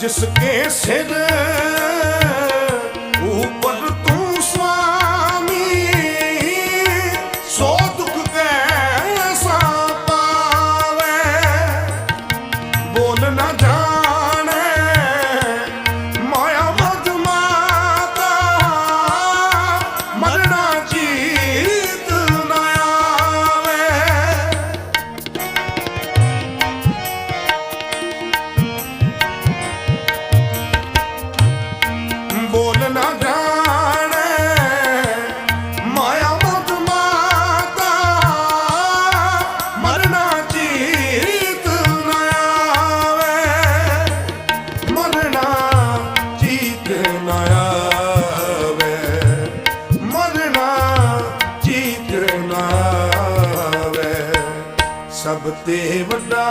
ਜਿਸ ਕੇ ਸਿਰ ਨਾ ਆਵੇ ਮਰਨਾ ਜੀਤ ਨਾ ਸਭ ਤੇ ਵੱਡਾ